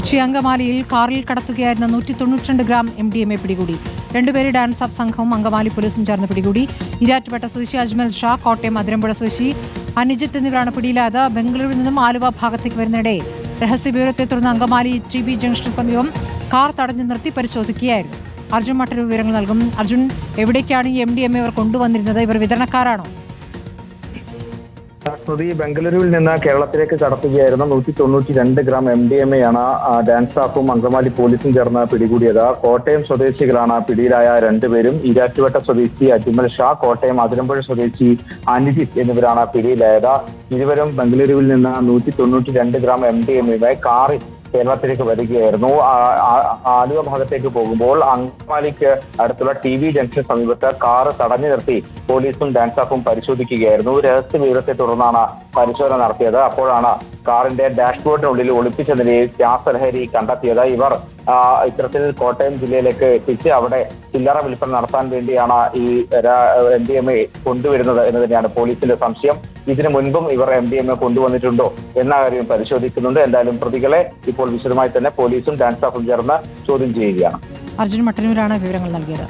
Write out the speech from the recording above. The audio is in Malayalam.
കൊച്ചി അങ്കമാലിയിൽ കാറിൽ കടത്തുകയായിരുന്ന നൂറ്റി തൊണ്ണൂറ്റിരണ്ട് gram M D M A പിടികൂടി. രണ്ടുപേരെ ഡാൻസ് അപ്പ് സംഘവും അങ്കമാലി പോലീസും ചേർന്ന് പിടികൂടി. ഇരാറ്റുപേട്ട സ്വദേശി അജ്മൽ ഷാ കോട്ടയം അതിരമ്പുഴ സ്വദേശി അനുജിത്ത് എന്നിവരാണ് പിടിയിലായത്. ബംഗളൂരുവിൽ നിന്നും ആലുവ ഭാഗത്തേക്ക് വരുന്നിടെ രഹസ്യവിവരത്തെ തുടർന്ന് അങ്കമാലി ടി ബി ജംഗ്ഷന് സമീപം കാർ തടഞ്ഞു നിർത്തി പരിശോധിക്കുകയായിരുന്നു. അർജുൻ മറ്റൊരു വിവരങ്ങൾ നൽകും. അർജുൻ എവിടേക്കാണ് ഈ എം ഡി എം എ ഇവർ കൊണ്ടുവന്നിരുന്നത്? ഇവർ വിതരണക്കാരാണോ? സ്മൃതി ബംഗളൂരുവിൽ നിന്ന് കേരളത്തിലേക്ക് കടത്തുകയായിരുന്ന നൂറ്റി തൊണ്ണൂറ്റി രണ്ട് gram M D M A ആണ് ഡാൻസ് സ്റ്റാഫും അങ്കമാലി പോലീസും ചേർന്ന് പിടികൂടിയത്. കോട്ടയം സ്വദേശികളാണ് പിടിയിലായ രണ്ടുപേരും. ഈരാറ്റുപേട്ട സ്വദേശി അജ്മൽ ഷാ കോട്ടയം അതിരമ്പുഴ സ്വദേശി അനിജിത്ത് എന്നിവരാണ് പിടിയിലായത്. ഇരുവരും ബംഗളൂരുവിൽ നിന്ന് നൂറ്റി തൊണ്ണൂറ്റി രണ്ട് gram M D M A കാറിൽ കേരളത്തിലേക്ക് വരികയായിരുന്നു. ആലുവ ഭാഗത്തേക്ക് പോകുമ്പോൾ അങ്കമാലിക്ക് അടുത്തുള്ള ടി വി ജംഗ്ഷൻ സമീപത്ത് കാർ തടഞ്ഞു നിർത്തി പോലീസും ഡാൻസ് സ്റ്റാഫും പരിശോധിക്കുകയായിരുന്നു. രഹസ്യ വിവരത്തെ തുടർന്നാണ് പരിശോധന നടത്തിയത്. അപ്പോഴാണ് കാറിന്റെ ഡാഷ്ബോർഡിനുള്ളിൽ ഒളിപ്പിച്ച നിലയിൽ രാസലഹരി കണ്ടെത്തിയത്. ഇവർ ഇത്തരത്തിൽ കോട്ടയം ജില്ലയിലേക്ക് എത്തിച്ച് അവിടെ ചില്ലറ വിൽപ്പന നടത്താൻ വേണ്ടിയാണ് ഈ എൻ ഡി എം എ കൊണ്ടുവരുന്നത് എന്ന് തന്നെയാണ് പോലീസിന്റെ സംശയം. ഇതിനു മുൻപും ഇവർ എം ഡി എം എ കൊണ്ടുവന്നിട്ടുണ്ടോ എന്ന കാര്യം പരിശോധിക്കുന്നുണ്ട്. എന്തായാലും പ്രതികളെ ഇപ്പോൾ വിശദമായി തന്നെ പോലീസും ഡാൻസ് സ്റ്റാഫും ചേർന്ന് ചോദ്യം ചെയ്യുകയാണ്. അർജുൻ മട്ടന്നൂരാണ് വിവരങ്ങൾ നൽകിയത്.